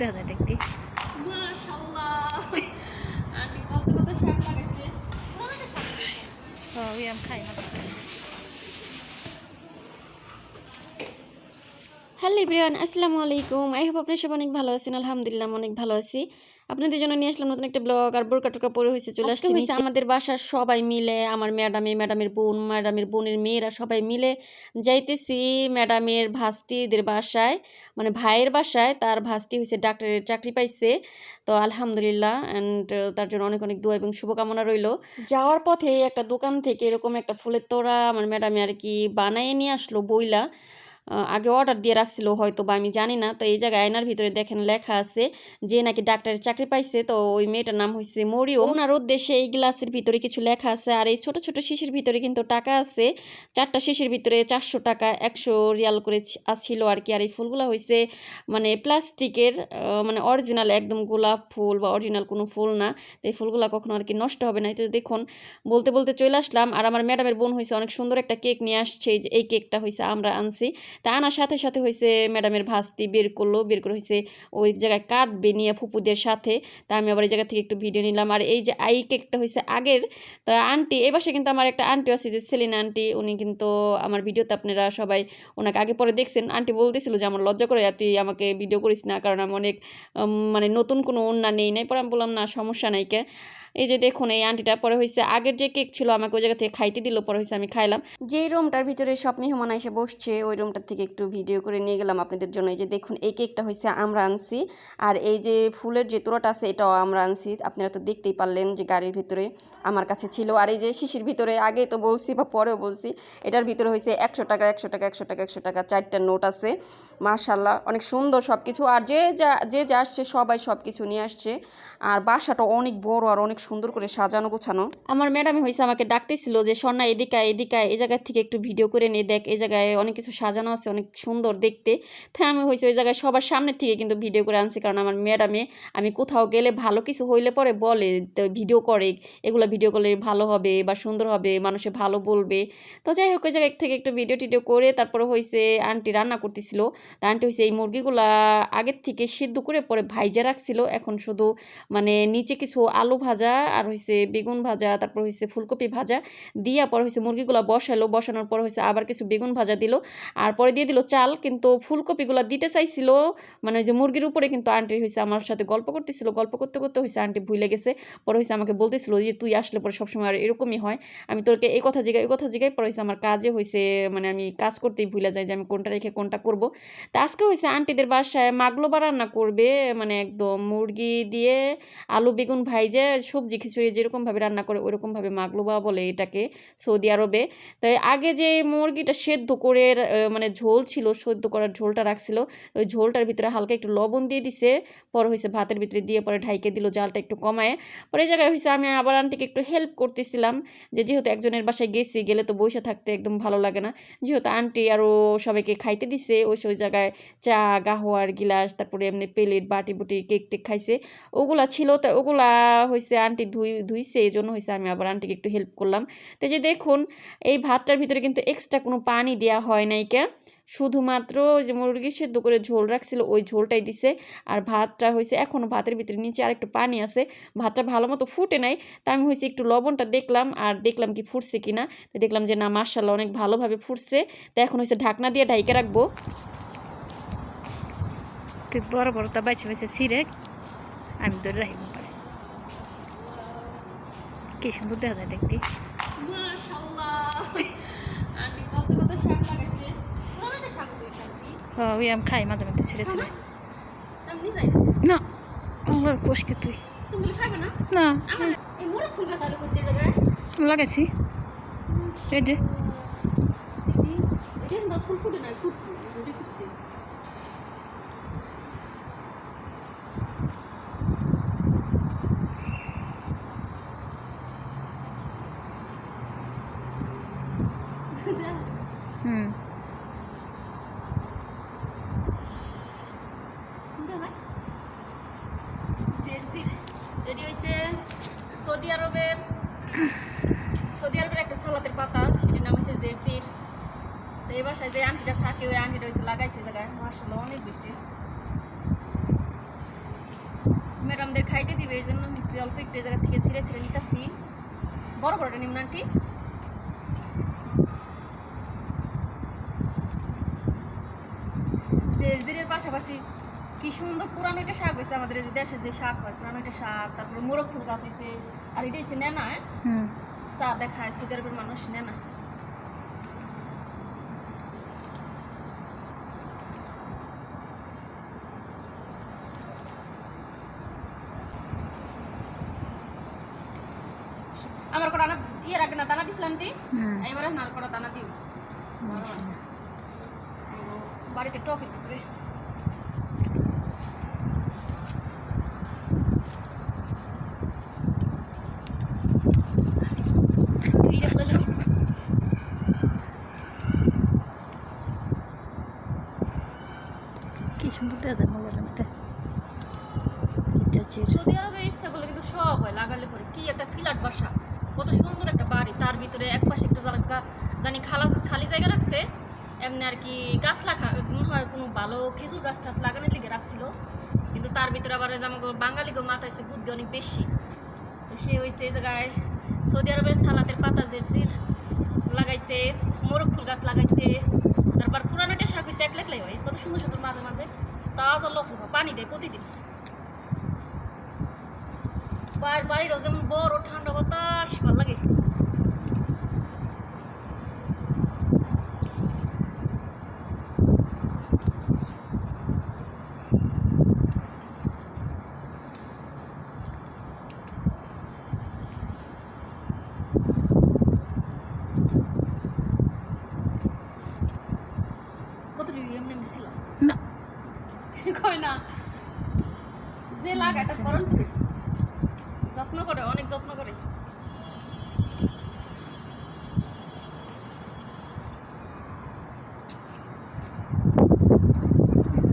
দেখা যায় দেখতে। মাশাআল্লাহ। আন্টি কত কত শাক লাগাইছে? অনেক শাক লাগাইছে? ও খাই হ্যালো ইব্রিয়ান আসসালামু আলাইকুম। আই হোপ আপনার সব অনেক ভালো আছেন আলহামদুলিল্লাহ অনেক ভালো আছি। আপনাদের জন্য নিয়ে আসলাম নতুন একটা ব্লগ আর বোরকা টোরকা পরে হয়েছে চলে আসছে হয়েছে আমাদের বাসার সবাই মিলে আমার ম্যাডামে ম্যাডামের বোন ম্যাডামের বোনের মেয়েরা সবাই মিলে যাইতেছি ম্যাডামের ভাস্তিদের বাসায় মানে ভাইয়ের বাসায় তার ভাস্তি হয়েছে ডাক্তারের চাকরি পাইছে। তো আলহামদুলিল্লাহ অ্যান্ড তার জন্য অনেক অনেক দোয়া এবং শুভকামনা রইল। যাওয়ার পথে একটা দোকান থেকে এরকম একটা ফুলের তোড়া আমার ম্যাডামে আর কি বানায় নিয়ে আসলো বইলা। আগে অর্ডার দিয়ে রাখছিল হয়তো বা আমি জানি না। তো এই জায়গায় আয়নার ভিতরে দেখেন লেখা আছে যে নাকি ডাক্তারের চাকরি পাইছে। তো ওই মেয়েটার নাম হয়েছে মরিও ওনার উদ্দেশ্যে এই গ্লাসের ভিতরে কিছু লেখা আছে। আর এই ছোট ছোট শিশির ভিতরে কিন্তু টাকা আছে। চারটা শিশির ভিতরে চারশো টাকা, একশো রিয়াল করে ছিল আর কি। আর এই ফুলগুলো হয়েছে মানে প্লাস্টিকের মানে অরিজিনাল একদম গোলাপ ফুল বা অরিজিনাল কোনো ফুল না। তো এই ফুলগুলো কখনো আর কি নষ্ট হবে না। তো দেখুন, বলতে বলতে চলে আসলাম। আর আমার ম্যাডামের বোন হয়েছে অনেক সুন্দর একটা কেক নিয়ে আসছে। এই কেকটা হয়েছে আমরা আনছি। তা আনার সাথে সাথে হয়েছে ম্যাডামের ভাস্তি বের করল, বের করে হয়েছে ওই জায়গায় কাটবে নিয়ে ফুপুদের সাথে। তা আমি আবার এই জায়গা থেকে একটু ভিডিও নিলাম। আর এই যে আই কেকটা হয়েছে আগের, তা আন্টি, এ বাসায় কিন্তু আমার একটা আন্টি আছে যে সেলিনা আন্টি, উনি কিন্তু আমার ভিডিওতে আপনারা সবাই ওনাকে আগে পরে দেখছেন। আন্টি বলতেছিল যে, আমার লজ্জা করে তুই আমাকে ভিডিও করিস না, কারণ আমি অনেক মানে নতুন কোনো অন্যা নেই নাই। পরে আমি বললাম, না, সমস্যা নাই কে। এই যে দেখুন, এই আন্টিটা পরে হয়েছে আগের যে কেক ছিল আমাকে ওই জায়গা থেকে খাইতে দিল, পরে হয়েছে আমি খাইলাম। যে রুমটার ভিতরে সব মেহমান এসে বসছে, ওই রুমটার থেকে একটু ভিডিও করে নিয়ে গেলাম আপনাদের জন্য। এই যে দেখুন, এই কেকটা হয়েছে আমরা আনছি আর এই যে ফুলের যে তোড়াটা আছে, এটাও আমরা আনছি আপনারা তো দেখতেই পারলেন যে গাড়ির ভিতরে আমার কাছে ছিল। আর এই যে শিশির ভিতরে আগে তো বলছি বা পরেও বলছি, এটার ভিতরে হয়েছে একশো টাকা একশো টাকা একশো টাকা একশো টাকা, চারটা নোট আছে। মাশাল্লাহ অনেক সুন্দর সব কিছু আর যে যা যে যা আসছে, সবাই সব কিছু নিয়ে আসছে। আর বাসাটা অনেক বড় আর অনেক সুন্দর করে সাজানো, গোছানো। আমার ম্যাডামে হয়েছে আমাকে ডাকতেছিল যে সন্না এদিকে এদিকে এই জায়গা থেকে একটু ভিডিও করে নিয়ে দেখ। এই জায়গায় অনেক কিছু সাজানো আছে, অনেক সুন্দর দেখতে। তাই আমি হয়েছে ওই জায়গায় সবার সামনে থেকে কিন্তু ভিডিও করে আনছি, কারণ আমার ম্যাডামে আমি কোথাও গেলে ভালো কিছু হইলে পরে বলে ভিডিও করে, এগুলো ভিডিও করলে ভালো হবে বা সুন্দর হবে, মানুষে ভালো বলবে। তো যাই হোক, ওই জায়গায় থেকে একটু ভিডিও টিডিও করে তারপরে হয়েছে আন্টি রান্না করতেছিল। তা আন্টি হয়েছে এই মুরগিগুলা আগের থেকে সিদ্ধ করে পরে ভাইজা রাখছিল। এখন শুধু মানে নিচে কিছু আলু ভাজা আর হয়েছে বেগুন ভাজা, তারপর হয়েছে ফুলকপি ভাজা, দিয়া পরে হয়েছে মুরগিগুলো বসালো বসানোর পর হয়েছে আবার কিছু বেগুন ভাজা দিল, আর পরে দিয়ে দিল চাল, কিন্তু ফুলকপিগুলো দিতে চাইছিল মানে ওই যে মুরগির উপরে কিন্তু আন্টি হয়েছে আমার সাথে গল্প করতেছিল, গল্প করতে করতে হয়েছে আন্টি ভুলে গেছে, পরে হয়েছে আমাকে বলতেছিল যে তুই আসলে পরে সবসময় আর এরকমই হয়, আমি তোরকে এই কথা জিগাই এই কথা জিগাই, পরে হয়েছে আমার কাজে হয়েছে মানে আমি কাজ করতেই ভুলে যাই যে আমি কোনটা রেখে কোনটা করব, তা আজকে হয়েছে আন্টিদের বাসায় মাগলো মাগলোবা রান্না করবে মানে একদম মুরগি দিয়ে আলু বেগুন ভাইজে সবজি খিচুড়ি যেরকমভাবে রান্না করে ওইরকমভাবে মাগলোবা বলে এটাকে সৌদি আরবে। তাই আগে যে মুরগিটা সেদ্ধ করে মানে ঝোল ছিল, সেদ্ধ করার ঝোলটা রাখছিল, ওই ঝোলটার ভিতরে হালকা একটু লবণ দিয়ে দিছে, পরে হয়েছে ভাতের ভিতরে দিয়ে পরে ঢাইকে দিল জালটা একটু কমায়। পরে এই জায়গায় হয়েছে আমি আবার আন্টিকে একটু হেল্প করতেছিলাম যে যেহেতু একজনের বাসায় গেছি, গেলে তো বসে থাকতে একদম ভালো লাগে না। যেহেতু আন্টি আরও সবাইকে খাইতে দিছে, ওই ওই জায়গায় চা, গাহোয়ার, গিলাস, তারপরে এমনি প্লেট বাটি বুটি কেক টেক খাইছে, ওগুলা ছিল। তো ওগুলা হয়েছে আন্টি ধুই, ধুইছে এই জন্য হয়েছে আমি আবার আন্টিকে একটু হেল্প করলাম। তো যে দেখুন, এই ভাতটার ভিতরে কিন্তু এক্সট্রা কোনো পানি দেওয়া হয় নাই কে? শুধুমাত্র যে মুরগি সেদ্ধ করে ঝোল রাখছিল, ওই ঝোলটাই দিছে। আর ভাতটা হয়েছে এখনও ভাতের ভিতরে নিচে আর একটু পানি আছে। ভাতটা ভালো মতো ফুটে নাই, তা আমি হয়েছে একটু লবণটা দেখলাম, আর দেখলাম কি ফুটছে কি না তো দেখলাম যে না মার্শাল্লাহ অনেক ভালোভাবে ফুটছে। তা এখন হয়েছে ঢাকনা দিয়ে ঢাইকে রাখব। বড় বড় তা বাইছে বাইছে ছিঁড়ে, আমি ধরে রাখি পারে কি সুন্দর দেখা যায় দেখতে ওই আমি খাই মাঝে মাঝে ছেড়ে ছেড়ে না আমার তুই না না লাগাইছি এই যে ফুল ফুটে নাই ফুট ফুটছে সৌদি আরবের একটা সালাতের পাতা। এটার নাম হচ্ছে জেরজির তো এই বাসায় যে আন্টিটা থাকে, ওই আন্টিটা হয়েছে লাগাইছে জায়গায়। মার্শাল্লাহ অনেক বেশি। ম্যাডামদের খাইতে দিবে, এই জন্য হচ্ছে অল্প একটু জায়গা থেকে ছিঁড়ে ছিঁড়ে নিতেছি। বড় বড়টা নিম না আন্টি? জেরজিরের পাশাপাশি কি সুন্দর পুরানো একটা শাক হয়েছে আমাদের এই যে দেশে যে শাক হয় পুরানো একটা শাক তারপরে মোরগ ফুল গাছ হয়েছে আর এটা হচ্ছে নেনা হ্যাঁ? চা দেখায় সৌদি আরবের মানুষ নেনা আমার কটা দানা ইয়ে রাখবে না দানা দিছিলাম হুম। এবারে নার কটা দানা দিও। বাড়িতে টকের ভিতরে এই দেখলে যে কি সুন্দর দেওয়া যায় মোবাইলের মধ্যে এটা চির সৌদি আরবে ইচ্ছাগুলো কিন্তু সব হয় লাগালে পরে কি একটা ফ্ল্যাট বাসা। কত সুন্দর একটা বাড়ি। তার ভিতরে এক পাশে একটু জায়গা জানি খালা খালি জায়গা রাখছে, এমনি আর কি গাছ লাগা মনে হয় কোনো ভালো খেজুর গাছ টাছ লাগানোর লিগে রাখছিল। কিন্তু তার ভিতরে আবার বাঙালি গো মাথায় সে বুদ্ধি অনেক বেশি। সে হয়েছে জায়গায় সৌদি আরবের সালাতের পাতা জেরজির লাগাইছে, মোরগ ফুল গাছ লাগাইছে। তারপর পুরানোটা শাক হয়েছে এক লেখলাই হয়। কত সুন্দর সুন্দর মাঝে মাঝে। তাজা লক্ষ্য পানি দেয় প্রতিদিন। বাড়ির বাড়িরও যেমন বড় ঠান্ডা বাতাস ভালো লাগে। না। কই না। যে তার করণ করে। যত্ন করে অনেক যত্ন করে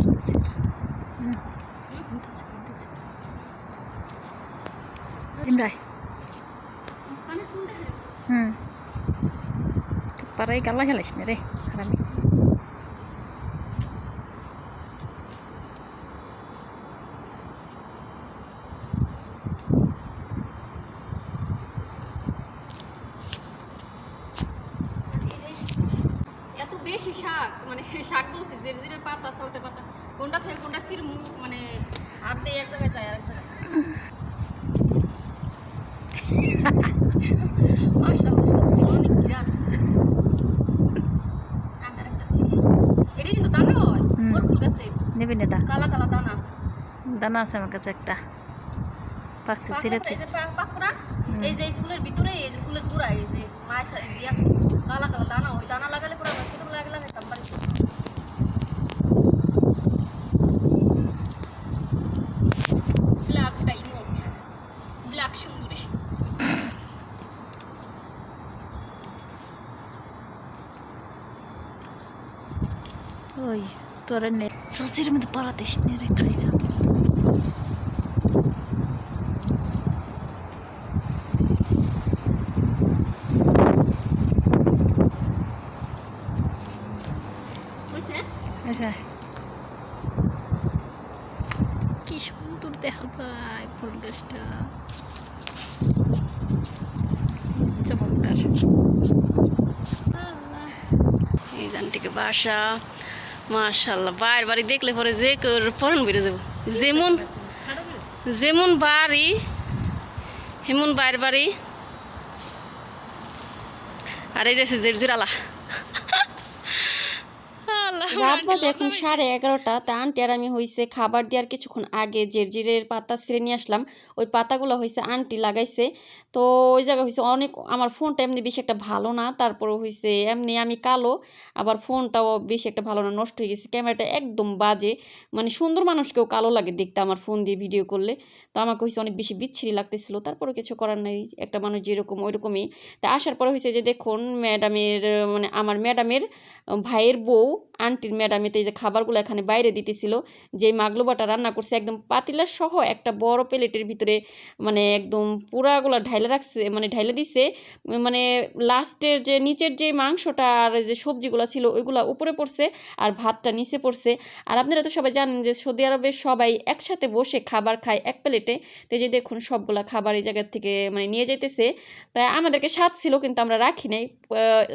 আসতেছে হুম হইতেছে হইতেছে ইমরাই কানে ফোন দেখে হুম পারাই গাল্লা খেলাইস না রে হারামি বেশি শাক মানে শাক বলছি জিরে জিরে পাতা সলতে পাতা কোনটা থেকে কোনটা সির মুখ মানে হাত দিয়ে এক জায়গায় যায় আরেক জায়গায়। মাশাআল্লাহ সত্যি অনেক গ্রাম আমার একটা সিরি এটা কিন্তু দানা হয় ওর ফুল গাছে। কালা কালা দানা। দানা আছে আমার কাছে একটা। পাকছে পাকড়া এই যে পা- পাকড়া, এই যে এই ফুলের ভিতরে এই যে ফুলের গোড়া এই যে মাছ এই আছে। কালা কালা দানা, ওই দানা লাগালে পুরো ছোটবেলা লাগালে একটা বাড়িতে ব্ল্যাক ডাইমন্ড ব্ল্যাক সুন্দরী। ওই, তোর নে। চাচির মধ্যে পালাতিস নে রে খাইছ বুঝছে আচ্ছা কি সুন্দর চমৎকার। এই গানটিকে বাসা মাশাল্লাহ বাইর বাড়ি দেখলে পরে যে পরন বেড়ে যাব। যেমন যেমন বাড়ি, হেমন বাইর বাড়ি। আর এই যে জেরজিরালা রাত বাজে এখন সাড়ে এগারোটা, তা আন্টি আর আমি হয়েছে খাবার দেওয়ার কিছুক্ষণ আগে জেরজিরের পাতা ছিঁড়ে নিয়ে আসলাম, ওই পাতাগুলো হয়েছে আন্টি লাগাইছে। তো ওই জায়গায় হয়েছে অনেক, আমার ফোনটা এমনি বেশি একটা ভালো না তারপরে হয়েছে এমনি আমি কালো, আবার ফোনটাও বেশি একটা ভালো না, নষ্ট হয়ে গেছে, ক্যামেরাটা একদম বাজে। মানে সুন্দর মানুষকেও কালো লাগে দেখতে আমার ফোন দিয়ে ভিডিও করলে। তো আমাকে হয়েছে অনেক বেশি বিচ্ছিরি লাগতেছিল তারপরে কিছু করার নাই, একটা মানুষ যেরকম ওইরকমই। তা আসার পরে হয়েছে যে দেখুন, ম্যাডামের মানে আমার ম্যাডামের ভাইয়ের বউ, আন্টি আন্টির ম্যাডামেতে এই যে খাবারগুলো এখানে বাইরে দিতেছিল, যে মাগলোবাটা রান্না করছে একদম পাতিলা সহ একটা বড় প্লেটের ভিতরে মানে একদম পুরাগুলো ঢাইলে রাখছে মানে ঢাইলে দিছে মানে লাস্টের যে নিচের যে মাংসটা আর যে সবজিগুলো ছিল ওইগুলো উপরে পড়ছে আর ভাতটা নিচে পড়ছে। আর আপনারা তো সবাই জানেন যে সৌদি আরবে সবাই একসাথে বসে খাবার খায় এক প্লেটে, তো যে দেখুন সবগুলা খাবার এই জায়গার থেকে মানে নিয়ে যাইতেছে। তাই আমাদেরকে স্বাদ ছিল কিন্তু আমরা রাখি নাই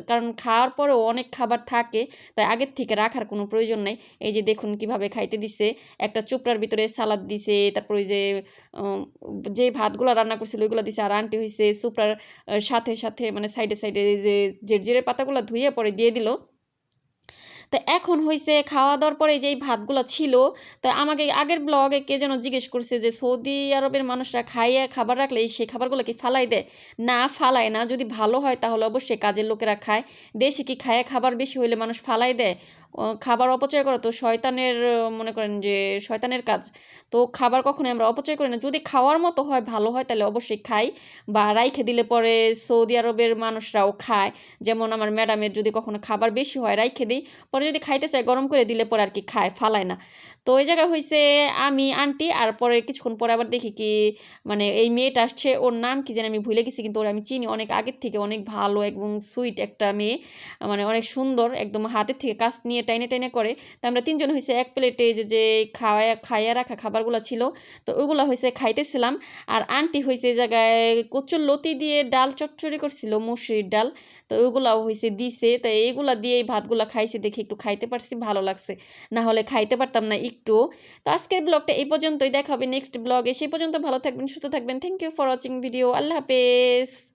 কারণ খাওয়ার পরেও অনেক খাবার থাকে, তাই আগের থেকে রাখার কোনো প্রয়োজন নাই। এই যে দেখুন কীভাবে খাইতে দিছে, একটা চোপড়ার ভিতরে সালাদ দিছে, তারপর ওই যে যে ভাতগুলো রান্না করছিল ওইগুলো দিছে, আর আনটি হয়েছে চোপড়ার সাথে সাথে মানে সাইডে সাইডে যে জেরজেরের পাতাগুলো ধুয়ে পরে দিয়ে দিল। তো এখন হয়েছে খাওয়া দাওয়ার পরে যেই ভাতগুলো ছিল, তো আমাকে আগের ব্লগে কে যেন জিজ্ঞেস করছে যে, সৌদি আরবের মানুষরা খাইয়ে খাবার রাখলে সেই খাবারগুলো কি ফালাই দেয়? না ফালায় না। যদি ভালো হয় তাহলে অবশ্যই কাজের লোকেরা খায়। দেশে কি খায় খাবার বেশি হইলে মানুষ ফালাই দেয়? খাবার অপচয় করা তো শয়তানের, মনে করেন যে শয়তানের কাজ। তো খাবার কখনোই আমরা অপচয় করি না। যদি খাওয়ার মতো হয়, ভালো হয়, তাহলে অবশ্যই খাই। বা রাইখে দিলে পরে সৌদি আরবের মানুষরাও খায়। যেমন আমার ম্যাডামের যদি কখনো খাবার বেশি হয়, রাইখে দিই। পরে যদি খাইতে চায়, গরম করে দিলে পরে আর কি খায়, ফালায় না। তো ওই জায়গায় হয়েছে আমি আন্টি, আর পরে কিছুক্ষণ পরে আবার দেখি কি মানে এই মেয়েটা আসছে, ওর নাম কি জানি আমি ভুলে গেছি, কিন্তু ওর আমি চিনি। অনেক আগের থেকে অনেক ভালো এবং সুইট একটা মেয়ে মানে অনেক সুন্দর, একদম হাতের থেকে কাজ নিয়ে টাইনে টাইনে করে। তো আমরা তিনজন হয়েছে এক প্লেটে যে যে খাওয়া খাইয়া রাখা খাবারগুলো ছিল, তো ওইগুলো হয়েছে খাইতেছিলাম। আর আন্টি হয়েছে এই জায়গায় কচুর লতি দিয়ে ডাল চচ্চড়ি করছিল, মুসুরির ডাল, তো ওইগুলাও হয়েছে দিছে। তো এইগুলা দিয়ে এই ভাতগুলা খাইছে দেখে একটু খাইতে পারছি, ভালো লাগছে। না হলে খাইতে পারতাম না একটু। তো আজকের ব্লগটা এই পর্যন্তই, দেখা হবে নেক্সট ব্লগে। সেই পর্যন্ত ভালো থাকবেন, সুস্থ থাকবেন। Thank you for watching video আল্লাহ হাফেজ।